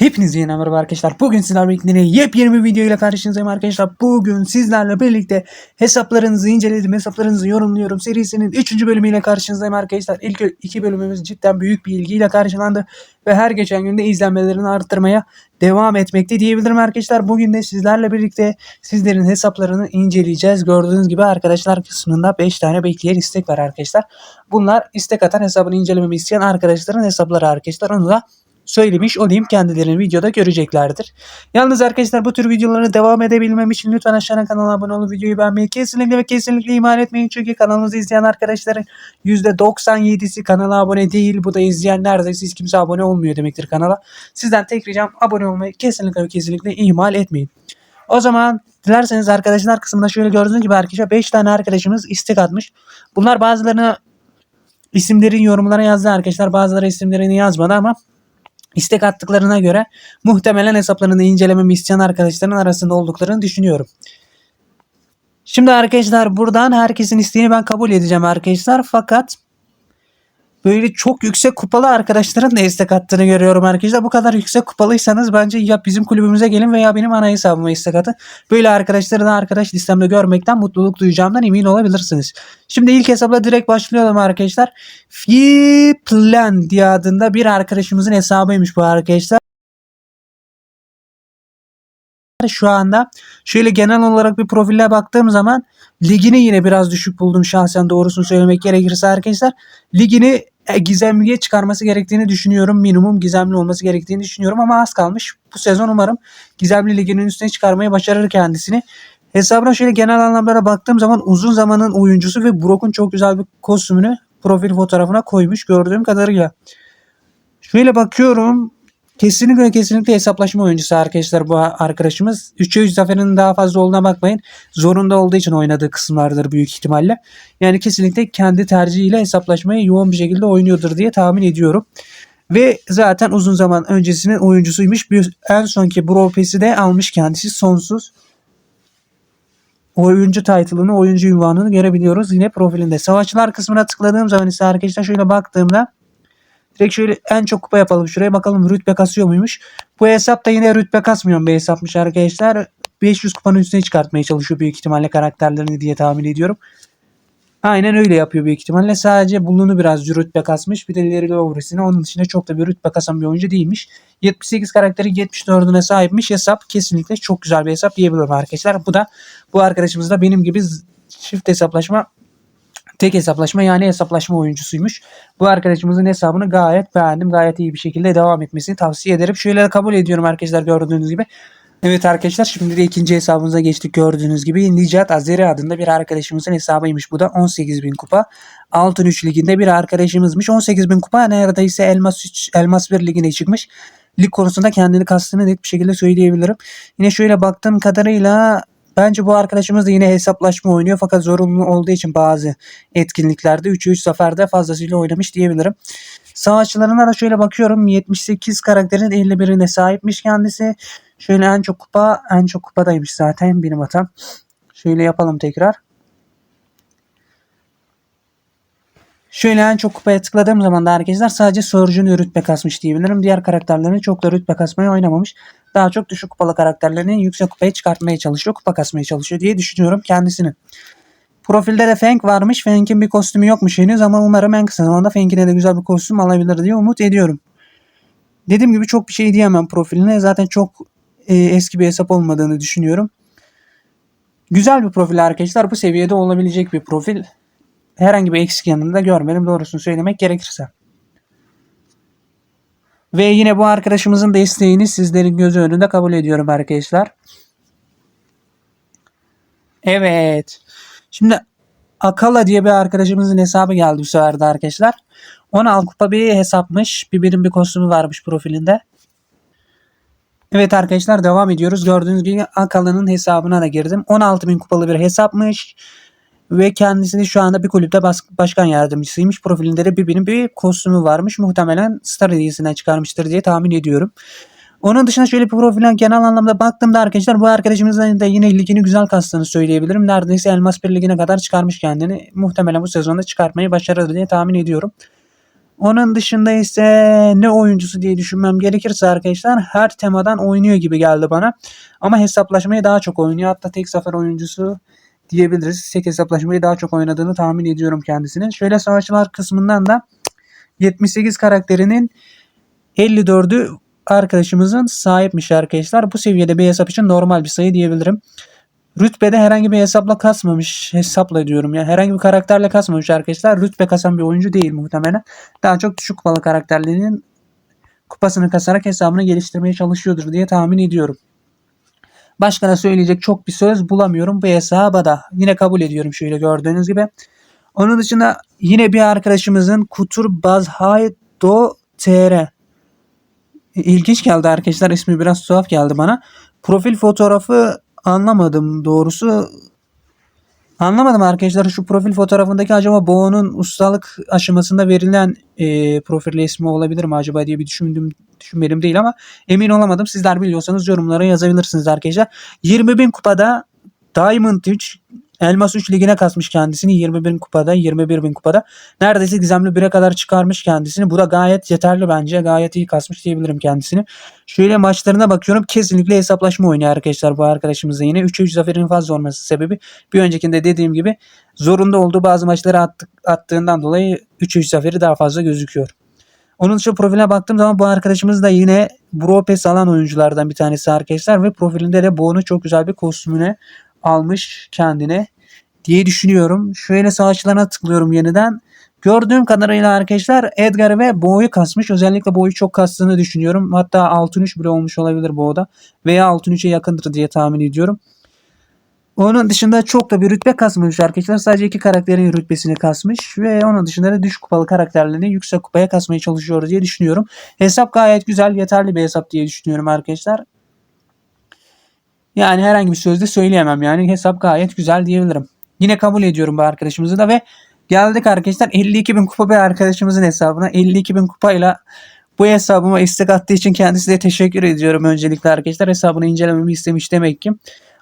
Hepinize yeni merhaba arkadaşlar. Bugün sizlerle birlikte yepyeni bir video ile karşınızdayım arkadaşlar. Bugün sizlerle birlikte hesaplarınızı inceledim, hesaplarınızı yorumluyorum serisinin 3. bölümüyle karşınızdayım arkadaşlar. İlk iki bölümümüz cidden büyük bir ilgiyle karşılandı ve her geçen günde izlenmelerini arttırmaya devam etmekte diyebilirim arkadaşlar. Bugün de sizlerle birlikte sizlerin hesaplarını inceleyeceğiz. Gördüğünüz gibi arkadaşlar kısmında 5 tane bekleyen istek var arkadaşlar. Bunlar istek atan hesabını incelememi isteyen arkadaşların hesapları arkadaşlar. Onu da söylemiş olayım kendilerini videoda göreceklerdir. Yalnız arkadaşlar bu tür videolara devam edebilmem için lütfen aşağıdan kanala abone olup videoyu beğenmeyi kesinlikle ve kesinlikle ihmal etmeyin. Çünkü kanalımızı izleyen arkadaşların %97'si kanala abone değil. Bu da izleyen neredeyse hiç kimse abone olmuyor demektir kanala. Sizden tek ricam abone olmayı kesinlikle ve kesinlikle ihmal etmeyin. O zaman dilerseniz arkadaşlar kısmında şöyle gördüğünüz gibi arkadaşlar 5 tane arkadaşımız istek atmış. Bunlar bazılarını isimlerin yorumlara yazdı arkadaşlar. Bazıları isimlerini yazmadı ama istek attıklarına göre muhtemelen hesaplarını incelememi isteyen arkadaşların arasında olduklarını düşünüyorum. Şimdi arkadaşlar buradan herkesin isteğini ben kabul edeceğim arkadaşlar. Fakat böyle çok yüksek kupalı arkadaşların da istek attığını görüyorum arkadaşlar. Bu kadar yüksek kupalıysanız bence ya bizim kulübümüze gelin veya benim ana hesabıma istek atın. Böyle arkadaşları da arkadaş listemde görmekten mutluluk duyacağımdan emin olabilirsiniz. Şimdi ilk hesapla direkt başlayalım arkadaşlar. Fiplan diye adında bir arkadaşımızın hesabıymış bu arkadaşlar. Şu anda şöyle genel olarak bir profile baktığım zaman ligini yine biraz düşük buldum şahsen doğrusunu söylemek gerekirse arkadaşlar. Ligini e, gizemliye çıkarması gerektiğini düşünüyorum. Minimum gizemli olması gerektiğini düşünüyorum ama az kalmış. Bu sezon umarım gizemli liginin üstüne çıkarmayı başarır kendisini. Hesabına şöyle genel anlamlara baktığım zaman uzun zamanın oyuncusu ve Brock'un çok güzel bir kostümünü profil fotoğrafına koymuş gördüğüm kadarıyla. Şöyle bakıyorum. Kesinlikle kesinlikle hesaplaşma oyuncusu arkadaşlar bu arkadaşımız. 3'e 3 zaferinin daha fazla olduğuna bakmayın. Zorunda olduğu için oynadığı kısımlardır büyük ihtimalle. Yani kesinlikle kendi tercihiyle hesaplaşmayı yoğun bir şekilde oynuyordur diye tahmin ediyorum. Ve zaten uzun zaman öncesinin oyuncusuymuş. Bir, en sonki Pass'i de almış kendisi sonsuz. Oyuncu title'ını, oyuncu ünvanını görebiliyoruz yine profilinde. Savaşçılar kısmına tıkladığım zaman ise arkadaşlar şöyle baktığımda Direkt şöyle en çok kupa yapalım şuraya bakalım rütbe kasıyor muymuş. Bu hesap da yine rütbe kasmayan bir hesapmış arkadaşlar. 500 kupanın üstüne çıkartmaya çalışıyor büyük ihtimalle karakterlerini diye tahmin ediyorum. Aynen öyle yapıyor büyük ihtimalle. Sadece bulunu biraz rütbe kasmış. Bir de ileri Lowry'sine. Onun dışında çok da bir rütbe kasan bir oyuncu değilmiş. 78 karakteri 74'üne sahipmiş. Hesap kesinlikle çok güzel bir hesap diyebilirim arkadaşlar. Bu da bu arkadaşımız da benim gibi çift hesaplaşma tek hesaplaşma yani hesaplaşma oyuncusuymuş. Bu arkadaşımızın hesabını gayet beğendim. Gayet iyi bir şekilde devam etmesini tavsiye ederim. Şöyle kabul ediyorum arkadaşlar gördüğünüz gibi. Evet arkadaşlar şimdi de ikinci hesabımıza geçtik gördüğünüz gibi. Nicat Azeri adında bir arkadaşımızın hesabıymış. Bu da 18.000 kupa. Altın 3 liginde bir arkadaşımızmış. 18.000 kupa neredeyse Elmas 3, Elmas 1 ligine çıkmış. Lig konusunda kendini kastını net bir şekilde söyleyebilirim. Yine şöyle baktığım kadarıyla Bence bu arkadaşımız da yine hesaplaşma oynuyor fakat zorunlu olduğu için bazı etkinliklerde 3'e 3 seferde fazlasıyla oynamış diyebilirim. Savaşçılarına da şöyle bakıyorum 78 karakterin 51'ine sahipmiş kendisi. Şöyle en çok kupa en çok kupadaymış zaten benim hatam. Şöyle yapalım tekrar. Şöyle en çok kupaya tıkladığım zaman da arkadaşlar sadece Surge'ün rütbe kasmış diyebilirim. Diğer karakterlerini çok da rütbe kasmayı oynamamış. Daha çok düşük kupalı karakterlerini yüksek kupaya çıkartmaya çalışıyor. Kupa kasmaya çalışıyor diye düşünüyorum kendisini. Profilde de Feng varmış. Feng'in bir kostümü yokmuş henüz ama umarım en kısa zamanda Feng'ine de güzel bir kostüm alabilir diye umut ediyorum. Dediğim gibi çok bir şey diyemem profiline. Zaten çok e, eski bir hesap olmadığını düşünüyorum. Güzel bir profil arkadaşlar. Bu seviyede olabilecek bir profil herhangi bir eksik yanında görmedim doğrusunu söylemek gerekirse. Ve yine bu arkadaşımızın desteğini sizlerin gözü önünde kabul ediyorum arkadaşlar. Evet. Şimdi Akala diye bir arkadaşımızın hesabı geldi bu sefer de arkadaşlar. 16 kupa bir hesapmış. Bir bir kostümü varmış profilinde. Evet arkadaşlar devam ediyoruz. Gördüğünüz gibi Akala'nın hesabına da girdim. 16.000 kupalı bir hesapmış ve kendisini şu anda bir kulüpte bas- başkan yardımcısıymış. Profilinde de birbirinin bir kostümü varmış. Muhtemelen Star hediyesinden çıkarmıştır diye tahmin ediyorum. Onun dışında şöyle bir profilen genel anlamda baktığımda arkadaşlar bu arkadaşımızın da yine ligini güzel kastığını söyleyebilirim. Neredeyse Elmas bir ligine kadar çıkarmış kendini. Muhtemelen bu sezonda çıkartmayı başarır diye tahmin ediyorum. Onun dışında ise ne oyuncusu diye düşünmem gerekirse arkadaşlar her temadan oynuyor gibi geldi bana. Ama hesaplaşmayı daha çok oynuyor. Hatta tek sefer oyuncusu diyebiliriz. Tek hesaplaşmayı daha çok oynadığını tahmin ediyorum kendisinin. Şöyle savaşçılar kısmından da 78 karakterinin 54'ü arkadaşımızın sahipmiş arkadaşlar. Bu seviyede bir hesap için normal bir sayı diyebilirim. Rütbede herhangi bir hesapla kasmamış. Hesapla diyorum ya. Herhangi bir karakterle kasmamış arkadaşlar. Rütbe kasan bir oyuncu değil muhtemelen. Daha çok düşük kupalı karakterlerinin kupasını kasarak hesabını geliştirmeye çalışıyordur diye tahmin ediyorum. Başka da söyleyecek çok bir söz bulamıyorum bu hesaba da. Yine kabul ediyorum şöyle gördüğünüz gibi. Onun dışında yine bir arkadaşımızın Kutur Bazhaydo TR. İlginç geldi arkadaşlar. ismi biraz tuhaf geldi bana. Profil fotoğrafı anlamadım doğrusu. Anlamadım arkadaşlar şu profil fotoğrafındaki acaba Boğa'nın ustalık aşamasında verilen e, profil ismi olabilir mi acaba diye bir düşündüm düşünmedim değil ama emin olamadım. Sizler biliyorsanız yorumlara yazabilirsiniz arkadaşlar. 20 bin kupada Diamond 3 Elmas 3 ligine kasmış kendisini 21 bin kupada 21 bin kupada. Neredeyse gizemli 1'e kadar çıkarmış kendisini. Bu da gayet yeterli bence. Gayet iyi kasmış diyebilirim kendisini. Şöyle maçlarına bakıyorum. Kesinlikle hesaplaşma oynuyor arkadaşlar bu arkadaşımız da yine. 3'e 3 zaferin fazla olması sebebi. Bir öncekinde dediğim gibi zorunda olduğu bazı maçları attık, attığından dolayı 3'e 3 zaferi daha fazla gözüküyor. Onun dışında profiline baktığım zaman bu arkadaşımız da yine Bro alan oyunculardan bir tanesi arkadaşlar ve profilinde de Boğ'unu çok güzel bir kostümüne almış kendine diye düşünüyorum. Şöyle savaşçılarına tıklıyorum yeniden. Gördüğüm kadarıyla arkadaşlar Edgar ve Boğ'u kasmış. Özellikle Boğ'u çok kastığını düşünüyorum. Hatta 6-3 bile olmuş olabilir Boğ'da. Veya 6-3'e yakındır diye tahmin ediyorum. Onun dışında çok da bir rütbe kasmamış arkadaşlar. Sadece iki karakterin rütbesini kasmış. Ve onun dışında da düşük kupalı karakterlerini yüksek kupaya kasmaya çalışıyor diye düşünüyorum. Hesap gayet güzel, yeterli bir hesap diye düşünüyorum arkadaşlar. Yani herhangi bir sözde söyleyemem yani. Hesap gayet güzel diyebilirim. Yine kabul ediyorum bu arkadaşımızı da ve geldik arkadaşlar 52 bin kupa bir arkadaşımızın hesabına. 52 bin kupayla bu hesabıma istek attığı için kendisine teşekkür ediyorum öncelikle arkadaşlar. Hesabını incelememi istemiş demek ki.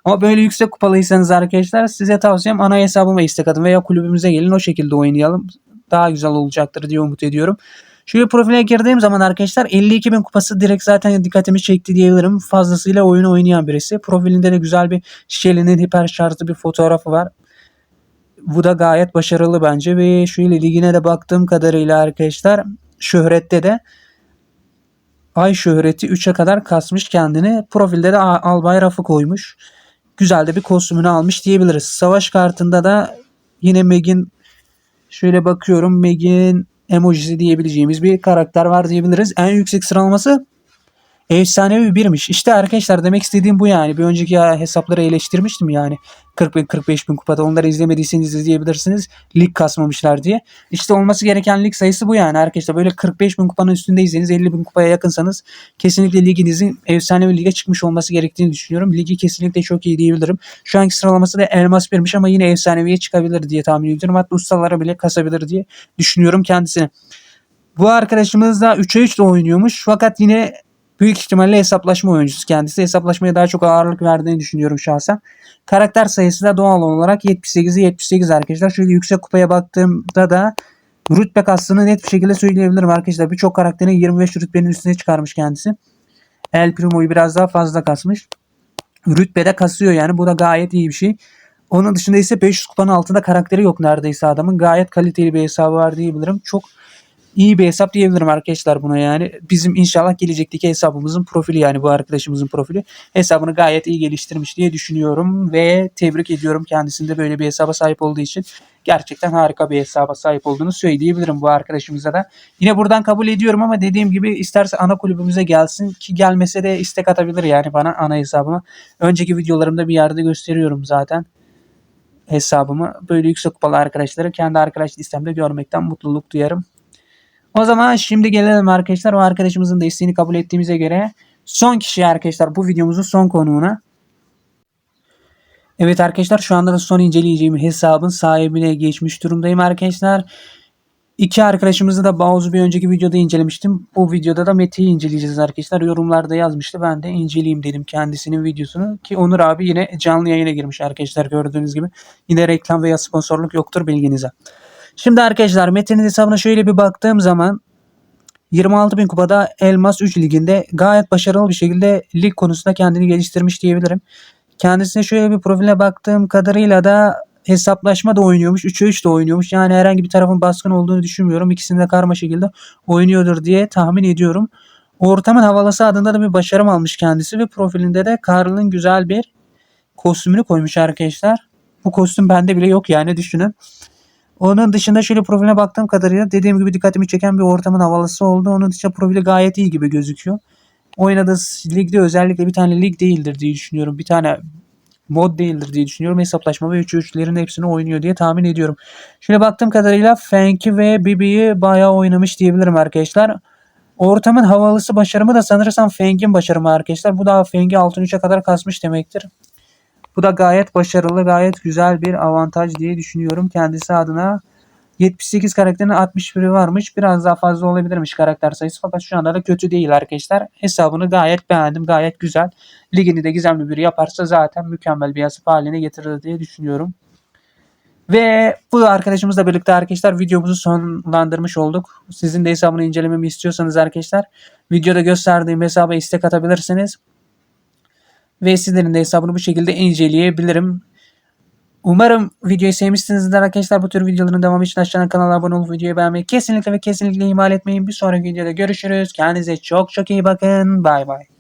Ama böyle yüksek kupalıysanız arkadaşlar size tavsiyem ana hesabıma istek atın veya kulübümüze gelin o şekilde oynayalım. Daha güzel olacaktır diye umut ediyorum. Şöyle profile girdiğim zaman arkadaşlar 52 bin kupası direkt zaten dikkatimi çekti diyebilirim. Fazlasıyla oyunu oynayan birisi. Profilinde de güzel bir Shelly'nin hiper şarjlı bir fotoğrafı var. Bu da gayet başarılı bence ve şöyle ligine de baktığım kadarıyla arkadaşlar şöhrette de ay şöhreti 3'e kadar kasmış kendini. Profilde de albay rafı koymuş. Güzel de bir kostümünü almış diyebiliriz. Savaş kartında da yine Meg'in şöyle bakıyorum Meg'in emojisi diyebileceğimiz bir karakter var diyebiliriz. En yüksek sıralaması efsanevi birmiş. İşte arkadaşlar demek istediğim bu yani. Bir önceki hesapları eleştirmiştim yani. 40 bin 45 bin kupada onları izlemediyseniz izleyebilirsiniz. Lig kasmamışlar diye. İşte olması gereken lig sayısı bu yani arkadaşlar. Böyle 45 bin kupanın üstündeyseniz 50 bin kupaya yakınsanız kesinlikle liginizin efsane bir lige çıkmış olması gerektiğini düşünüyorum. Ligi kesinlikle çok iyi diyebilirim. Şu anki sıralaması da elmas birmiş ama yine efsaneviye çıkabilir diye tahmin ediyorum. Hatta ustalara bile kasabilir diye düşünüyorum kendisini. Bu arkadaşımız da 3'e 3 de oynuyormuş. Fakat yine Büyük ihtimalle hesaplaşma oyuncusu kendisi. Hesaplaşmaya daha çok ağırlık verdiğini düşünüyorum şahsen. Karakter sayısı da doğal olarak 78'i 78 arkadaşlar. Şöyle yüksek kupaya baktığımda da rütbe kastını net bir şekilde söyleyebilirim arkadaşlar. Birçok karakterin 25 rütbenin üstüne çıkarmış kendisi. El Primo'yu biraz daha fazla kasmış. Rütbede kasıyor yani. Bu da gayet iyi bir şey. Onun dışında ise 500 kupanın altında karakteri yok neredeyse adamın. Gayet kaliteli bir hesabı var diyebilirim. Çok iyi bir hesap diyebilirim arkadaşlar buna yani. Bizim inşallah gelecekteki hesabımızın profili yani bu arkadaşımızın profili. Hesabını gayet iyi geliştirmiş diye düşünüyorum ve tebrik ediyorum kendisinde böyle bir hesaba sahip olduğu için. Gerçekten harika bir hesaba sahip olduğunu söyleyebilirim bu arkadaşımıza da. Yine buradan kabul ediyorum ama dediğim gibi isterse ana kulübümüze gelsin ki gelmese de istek atabilir yani bana ana hesabıma. Önceki videolarımda bir yerde gösteriyorum zaten hesabımı. Böyle yüksek kupalı arkadaşları kendi arkadaş listemde görmekten mutluluk duyarım. O zaman şimdi gelelim arkadaşlar. O arkadaşımızın da isteğini kabul ettiğimize göre son kişi arkadaşlar bu videomuzun son konuğuna. Evet arkadaşlar şu anda da son inceleyeceğim hesabın sahibine geçmiş durumdayım arkadaşlar. İki arkadaşımızı da Bows'u bir önceki videoda incelemiştim. Bu videoda da Mete'yi inceleyeceğiz arkadaşlar. Yorumlarda yazmıştı. Ben de inceleyeyim dedim kendisinin videosunu. Ki Onur abi yine canlı yayına girmiş arkadaşlar gördüğünüz gibi. Yine reklam veya sponsorluk yoktur bilginize. Şimdi arkadaşlar Metin'in hesabına şöyle bir baktığım zaman 26 bin kupada Elmas 3 liginde gayet başarılı bir şekilde lig konusunda kendini geliştirmiş diyebilirim. Kendisine şöyle bir profile baktığım kadarıyla da hesaplaşma da oynuyormuş. 3'e 3 de oynuyormuş. Yani herhangi bir tarafın baskın olduğunu düşünmüyorum. İkisini de karma şekilde oynuyordur diye tahmin ediyorum. Ortamın havalısı adında da bir başarım almış kendisi ve profilinde de Karl'ın güzel bir kostümünü koymuş arkadaşlar. Bu kostüm bende bile yok yani düşünün. Onun dışında şöyle profiline baktığım kadarıyla dediğim gibi dikkatimi çeken bir ortamın havalısı oldu. Onun dışında profili gayet iyi gibi gözüküyor. Oynadığı ligde özellikle bir tane lig değildir diye düşünüyorum. Bir tane mod değildir diye düşünüyorum. Hesaplaşma ve 3'ü 3'lerin hepsini oynuyor diye tahmin ediyorum. Şöyle baktığım kadarıyla Fenki ve Bibi'yi bayağı oynamış diyebilirim arkadaşlar. Ortamın havalısı başarımı da sanırsam Feng'in başarımı arkadaşlar. Bu da Feng'i altın 3'e kadar kasmış demektir. Bu da gayet başarılı, gayet güzel bir avantaj diye düşünüyorum kendisi adına. 78 karakterin 61'i varmış. Biraz daha fazla olabilirmiş karakter sayısı. Fakat şu anda da kötü değil arkadaşlar. Hesabını gayet beğendim. Gayet güzel. Ligini de gizemli biri yaparsa zaten mükemmel bir hesap haline getirir diye düşünüyorum. Ve bu arkadaşımızla birlikte arkadaşlar videomuzu sonlandırmış olduk. Sizin de hesabını incelememi istiyorsanız arkadaşlar videoda gösterdiğim hesaba istek atabilirsiniz. Ve sizlerin de hesabını bu şekilde inceleyebilirim. Umarım videoyu sevmişsinizdir arkadaşlar. Bu tür videoların devamı için aşağıdan kanala abone olup videoyu beğenmeyi kesinlikle ve kesinlikle ihmal etmeyin. Bir sonraki videoda görüşürüz. Kendinize çok çok iyi bakın. Bay bay.